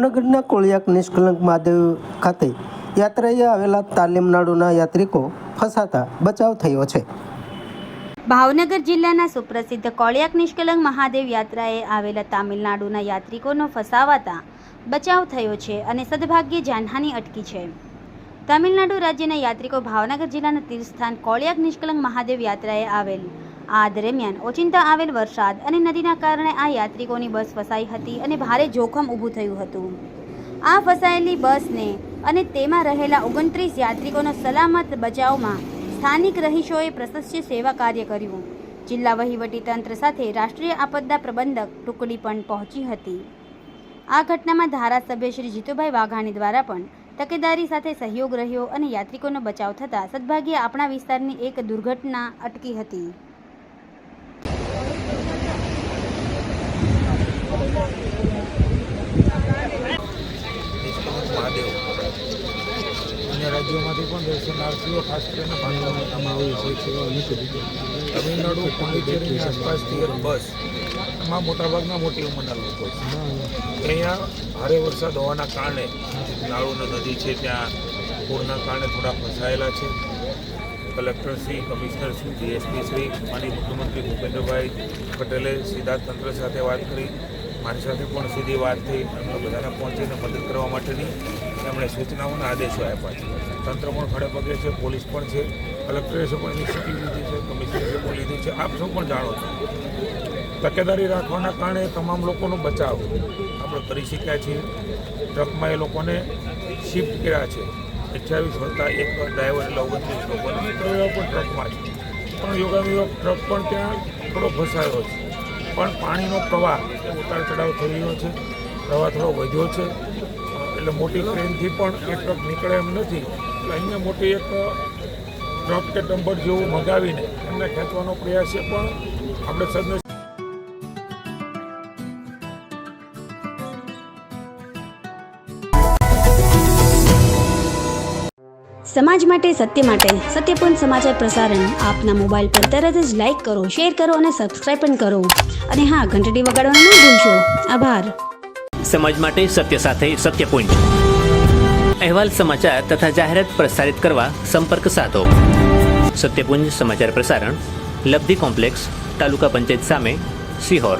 ભાવનગરના કોળિયાક નિષ્કલંક મહાદેવ ખાતે યાત્રાએ આવેલા તાલીમનાડુના યાત્રિકો ફસાતા બચાવ થયો છે. ભાવનગર જિલ્લાના સુપ્રસિદ્ધ કોળિયાક નિષ્કલંક મહાદેવ યાત્રાએ આવેલા તામિલનાડુના યાત્રિકોનો ફસાવાતા બચાવ થયો છે અને સદભાગ્યે જાનહાની અટકી છે. તમિલનાડુ રાજ્યના યાત્રિકો ભાવનગર જિલ્લાના તીર્થસ્થાન કોળિયાક નિષ્કલંક મહાદેવ યાત્રાએ આવેલ આ દરમિયાન ઓચિંતા આવેલ વરસાદ અને નદીના કારણે આ યાત્રિકોની બસ ફસાઈ હતી અને ભારે જોખમ ઊભું થયું હતું. આ ફસાયેલી બસને અને તેમાં રહેલા ઓગણત્રીસ યાત્રિકોનો સલામત બચાવમાં સ્થાનિક રહીશોએ પ્રશસ્ય સેવા કાર્ય કર્યું. જિલ્લા વહીવટી તંત્ર સાથે રાષ્ટ્રીય આપદા પ્રબંધક ટુકડી પણ પહોંચી હતી. આ ઘટનામાં ધારાસભ્ય શ્રી જીતુભાઈ વાઘાણી દ્વારા પણ તકેદારી સાથે સહયોગ રહ્યો અને યાત્રિકોનો બચાવ થતાં સદભાગ્યે આપણા વિસ્તારની એક દુર્ઘટના અટકી હતી મહાદેવ અન્ય રાજ્યોમાંથી પણ દર્શનાર્થીઓ ખાસ કરીને ભાવનગરમાં આવી છે તમિલનાડુ, પોંડિચેરીની આસપાસથી એક બસ એમાં મોટાભાગના મોટી ઉંમરના લોકો છે. અહીંયા ભારે વરસાદ હોવાના કારણે નાળુની નદી છે, ત્યાં પૂરના કારણે થોડા ફસાયેલા છે. Collector Shri, commissioner Shri GSP Shri, માનીય મુખ્યમંત્રી ભૂપેન્દ્રભાઈ પટેલે સીધા તંત્ર સાથે વાત કરી. મારી સાથે પણ સીધી વાત થઈ એમને બધાને પહોંચીને મદદ કરવા માટેની એમણે સૂચનાઓના આદેશો આપ્યા છે. તંત્ર પણ ખડે પગે છે, પોલીસ પણ છે, કલેક્ટરે પણ સ્થિતિ લીધી છે, કમિશનરે પણ લીધી છે. આપ સૌ પણ જાણો છો? તકેદારી રાખવાના કારણે તમામ લોકોનો બચાવ. આપણે કરી શક્યા છીએ. ટ્રકમાં એ લોકોને શિફ્ટ કર્યા છે. અઠ્યાવીસ વત્તા એક ડ્રાઈવર એટલે ઓગણત્રીસ લોકોને પણ ટ્રકમાં છે પણ યોગાનુયોગ ટ્રક પણ ત્યાં થોડો ફસાયો છે. પણ પાણીનો પ્રવાહ ઉતાર ચઢાવ થઈ રહ્યો છે. પ્રવાહ થોડો વધ્યો છે. એટલે મોટી ટ્રેનથી પણ એ ટ્રક નીકળે એમ નથી. એટલે અહીંયા મોટી એક ટ્રક કે ડમ્બર જેવું મગાવીને એમને ખેંચવાનો પ્રયાસ છે. પણ આપણે સદને સમાજ માટે, સત્ય માટે સત્યપૂર્ણ સમાચાર પ્રસારણ આપના મોબાઈલ પર તરત જ લાઈક કરો, શેર કરો અને સબસ્ક્રાઈબ પણ કરો. અને હા, ઘંટડી વગાડવાનું ન ભૂલશો. આભાર. સમાજ માટે સત્ય સાથે સત્યપુંજ અહેવાલ સમાચાર તથા જાહેરાત પ્રસારિત કરવા સંપર્ક સાધો. સત્યપુંજ સમાચાર પ્રસારણ, લબ્ધિ કોમ્પ્લેક્સ, તાલુકા પંચાયત સામે, સિહોર.